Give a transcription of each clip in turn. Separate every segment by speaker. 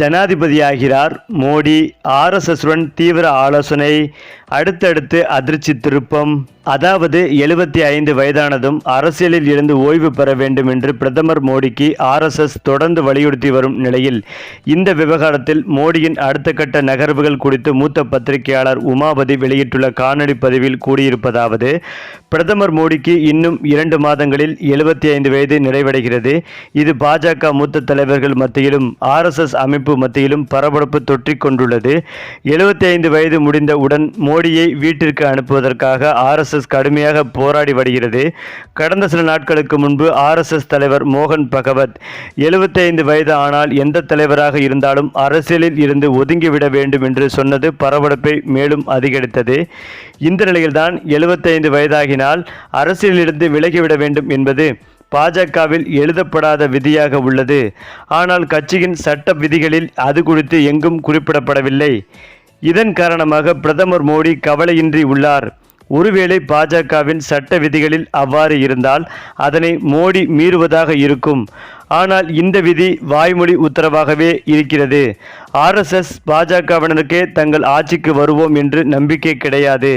Speaker 1: ஜனாதிபதியாகிறார் மோடி. ஆர்எஸ்எஸ்வுடன் தீவிர ஆலோசனை அடுத்தடுத்து அதிர்ச்சி திருப்பம். அதாவது எழுபத்தி ஐந்து வயதானதும் அரசியலில் இருந்து ஓய்வு பெற வேண்டும் என்று பிரதமர் மோடிக்கு ஆர்எஸ்எஸ் தொடர்ந்து வலியுறுத்தி வரும் நிலையில் இந்த விவகாரத்தில் மோடியின் அடுத்த கட்ட நகர்வுகள் குறித்து மூத்த பத்திரிகையாளர் உமாபதி வெளியிட்டுள்ள காணொலி பதிவில் கூறியிருப்பதாவது பிரதமர் மோடிக்கு இன்னும் இரண்டு மாதங்களில் எழுபத்தி ஐந்து வயது நிறைவடைகிறது. இது பாஜக மூத்த தலைவர்கள் மத்தியிலும் ஆர்எஸ்எஸ் அமைப்பு மத்தியிலும் பரபரப்பு தொற்றிக் கொண்டுள்ளது. எழுபத்தி ஐந்து வயது முடிந்தவுடன் மோடியை வீட்டிற்கு அனுப்புவதற்காக ஆர்எஸ்எஸ் கடுமையாக போராடி வருகிறது. கடந்த சில நாட்களுக்கு முன்பு ஆர்எஸ்எஸ் தலைவர் மோகன் பகவத் எழுபத்தைந்து வயது ஆனால் எந்த தலைவராக இருந்தாலும் அரசியலில் இருந்து ஒதுங்கிவிட வேண்டும் என்று சொன்னது பரபரப்பை மேலும் அதிகரித்தது. இந்த நிலையில்தான் எழுபத்தைந்து வயதாகினால் அரசியலிலிருந்து விலகிவிட வேண்டும் என்பது பாஜகவில் எழுதப்படாத விதியாக உள்ளது. ஆனால் கட்சியின் சட்ட விதிகளில் அது குறித்து எங்கும் குறிப்பிடப்படவில்லை. இதன் காரணமாக பிரதமர் மோடி கவலையின்றி உள்ளார். ஒருவேளை பாஜகவின் சட்ட விதிகளில் அவ்வாறு இருந்தால் அதனை மோடி மீறுவதாக இருக்கும். ஆனால் இந்த விதி வாய்மொழி உத்தரவாகவே இருக்கிறது. ஆர்எஸ்எஸ் பாஜகவினருக்கே தங்கள் ஆட்சிக்கு வருவோம் என்று நம்பிக்கை கிடையாது.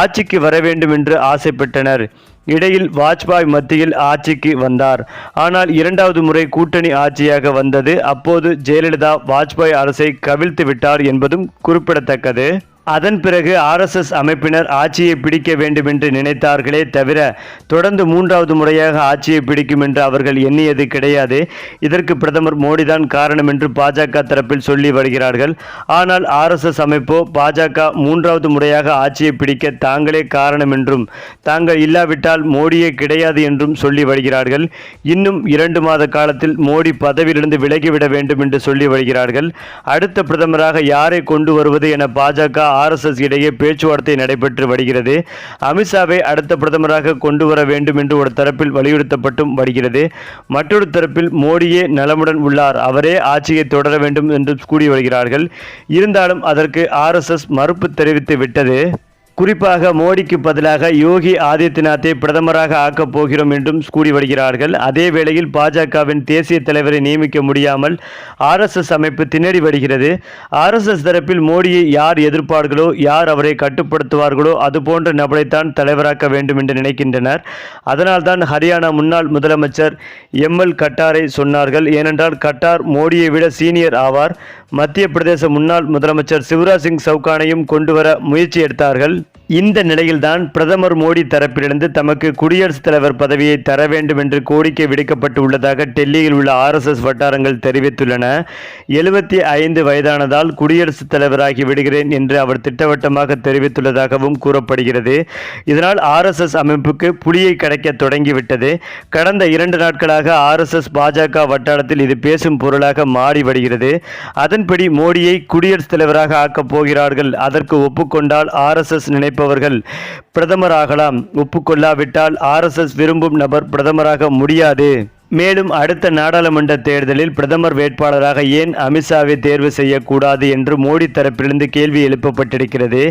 Speaker 1: ஆட்சிக்கு வர வேண்டும் என்று ஆசைப்பட்டனர். இடையில் வாஜ்பாய் மத்தியில் ஆட்சிக்கு வந்தார். ஆனால் இரண்டாவது முறை கூட்டணி ஆட்சியாக வந்தது. அப்போது ஜெயலலிதா வாஜ்பாய் அரசை கவிழ்த்து விட்டார் என்பதும் குறிப்பிடத்தக்கது. அதன் பிறகு ஆர்எஸ்எஸ் அமைப்பினர் ஆட்சியை பிடிக்க வேண்டும் என்று நினைத்தார்களே தவிர தொடர்ந்து மூன்றாவது முறையாக ஆட்சியை பிடிக்கும் என்று அவர்கள் எண்ணியது கிடையாது. இதற்கு பிரதமர் மோடிதான் காரணம் என்று பாஜக தரப்பில் சொல்லி வருகிறார்கள். ஆனால் ஆர்எஸ்எஸ் அமைப்போ பாஜக மூன்றாவது முறையாக ஆட்சியை பிடிக்க தாங்களே காரணம் என்றும் தாங்கள் இல்லாவிட்டால் மோடியே கிடையாது என்றும் சொல்லி வருகிறார்கள். இன்னும் இரண்டு மாத காலத்தில் மோடி பதவியிலிருந்து விலகிவிட வேண்டும் என்று சொல்லி வருகிறார்கள். அடுத்த பிரதமராக யாரை கொண்டு வருவது என பாஜக ஆர்எஸ்எஸ் இடையே பேச்சுவார்த்தை நடைபெற்று வருகிறது. அமித்ஷாவை அடுத்த பிரதமராக கொண்டு வர வேண்டும் என்று ஒரு தரப்பில் வலியுறுத்தப்பட்டும் வருகிறது. மற்றொரு தரப்பில் மோடியே நலமுடன் உள்ளார். அவரே ஆட்சியை தொடர வேண்டும் என்று கூறி வருகிறார்கள். இருந்தாலும் அதற்கு ஆர்எஸ்எஸ் மறுப்பு தெரிவித்து விட்டது. குறிப்பாக மோடிக்கு பதிலாக யோகி ஆதித்யநாத்தை பிரதமராக ஆக்கப் போகிறோம் என்றும் கூறி வருகிறார்கள். அதே வேளையில் பாஜகவின் தேசிய தலைவரை நியமிக்க முடியாமல் ஆர்எஸ்எஸ் அமைப்பு திணறி வருகிறது. ஆர்எஸ்எஸ் தரப்பில் மோடியை யார் எதிர்ப்பார்களோ யார் அவரை கட்டுப்படுத்துவார்களோ அதுபோன்ற நபரைத்தான் தலைவராக்க வேண்டும் என்று நினைக்கின்றனர். அதனால்தான் ஹரியானா முன்னாள் முதலமைச்சர் எம்எல் கட்டாரை சொன்னார்கள். ஏனென்றால் கட்டார் மோடியை விட சீனியர் ஆவார். மத்திய பிரதேச முன்னாள் முதலமைச்சர் சிவராஜ் சிங் சவுகானையும் கொண்டுவர முயற்சி எடுத்தார்கள். இந்த நிலையில்தான் பிரதமர் மோடி தரப்பிலிருந்து தமக்கு குடியரசுத் தலைவர் பதவியை தர வேண்டும் என்று கோரிக்கை விடுக்கப்பட்டு உள்ளதாக டெல்லியில் உள்ள ஆர்எஸ்எஸ் வட்டாரங்கள் தெரிவித்துள்ளன. எழுபத்தி ஐந்து வயதானதால் குடியரசுத் தலைவராகி விடுகிறேன் என்று அவர் திட்டவட்டமாக தெரிவித்துள்ளதாகவும் கூறப்படுகிறது. இதனால் ஆர்எஸ்எஸ் அமைப்புக்கு புலியை கிடைக்க தொடங்கிவிட்டது. கடந்த இரண்டு நாட்களாக ஆர்எஸ்எஸ் பாஜக வட்டாரத்தில் இது பேசும் பொருளாக மாறி வருகிறது. அதன்படி மோடியை குடியரசுத் தலைவராக ஆக்கப் போகிறார்கள். அதற்கு ஒப்புக்கொண்டால் ஆர்எஸ்எஸ் நினைப்பவர்கள் பிரதமராகலாம். ஒப்புக்கொள்ளாவிட்டால் ஆர்எஸ்எஸ் விரும்பும் நபர் பிரதமராக முடியாது. மேலும் அடுத்த நாடாளுமன்ற தேர்தலில் பிரதமர் வேட்பாளராக ஏன் அமித்ஷாவை தேர்வு செய்யக்கூடாது என்று மோடி தரப்பிலிருந்து கேள்வி எழுப்பப்பட்டிருக்கிறது.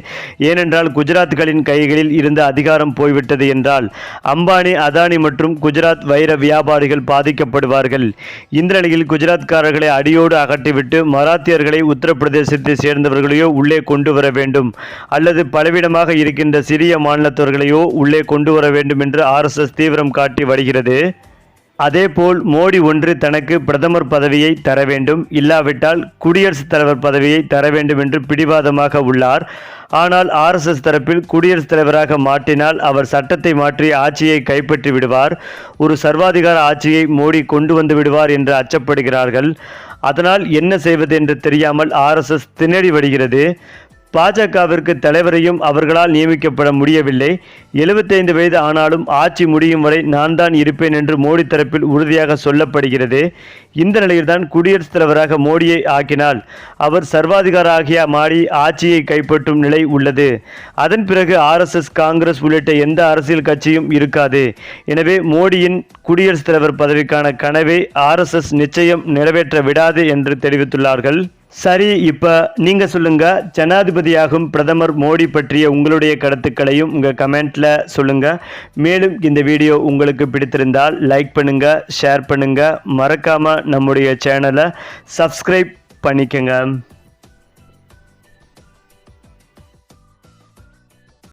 Speaker 1: ஏனென்றால் குஜராத்களின் கைகளில் இருந்த அதிகாரம் போய்விட்டது என்றால் அம்பானி அதானி மற்றும் குஜராத் வைர வியாபாரிகள் பாதிக்கப்படுவார்கள். இந்த நிலையில் குஜராத்காரர்களை அடியோடு அகற்றிவிட்டு மராத்தியர்களை உத்தரப்பிரதேசத்தை சேர்ந்தவர்களையோ உள்ளே கொண்டு வர வேண்டும். அல்லது பலவிடமாக இருக்கின்ற சிறிய மாநிலத்தவர்களையோ உள்ளே கொண்டு வர வேண்டும் என்று ஆர்எஸ்எஸ் தீவிரம் காட்டி வருகிறது. அதேபோல் மோடி ஒன்று தனக்கு பிரதமர் பதவியை தர வேண்டும் இல்லாவிட்டால் குடியரசுத் தலைவர் பதவியை தர வேண்டும் என்று பிடிவாதமாக உள்ளார். ஆனால் ஆர்எஸ்எஸ் தரப்பில் குடியரசுத் தலைவராக மாற்றினால் அவர் சட்டத்தை மாற்றி ஆட்சியை கைப்பற்றி விடுவார். ஒரு சர்வாதிகார ஆட்சியை மோடி கொண்டு வந்து விடுவார் என்று அச்சப்படுகிறார்கள். அதனால் என்ன செய்வது என்று தெரியாமல் ஆர்எஸ்எஸ் திணறி வருகிறது. பாஜகவிற்கு தலைவரையும் அவர்களால் நியமிக்கப்பட முடியவில்லை. எழுபத்தைந்து வயது ஆனாலும் ஆட்சி முடியும் வரை நான் தான் இருப்பேன் என்று மோடி தரப்பில் உறுதியாக சொல்லப்படுகிறது. இந்த நிலையில்தான் குடியரசுத் தலைவராக மோடியை ஆக்கினால் அவர் சர்வாதிகாராகிய மாறி ஆட்சியை கைப்பற்றும் நிலை உள்ளது. அதன் பிறகு ஆர்எஸ்எஸ் காங்கிரஸ் உள்ளிட்ட எந்த அரசியல் கட்சியும் இருக்காது. எனவே மோடியின் குடியரசுத் தலைவர் பதவிக்கான கனவை ஆர்எஸ்எஸ் நிச்சயம் நிறைவேற்ற விடாது என்று தெரிவித்துள்ளார்கள். சரி இப்போ நீங்கள் சொல்லுங்கள் ஜனாதிபதியாகும் பிரதமர் மோடி பற்றிய உங்களுடைய கருத்துக்களையும் உங்கள் கமெண்ட்டில் சொல்லுங்கள் மேலும் இந்த வீடியோ உங்களுக்கு பிடித்திருந்தால் லைக் பண்ணுங்கள் ஷேர் பண்ணுங்கள் மறக்காமல் நம்முடைய சேனலை சப்ஸ்கிரைப் பண்ணிக்கங்க.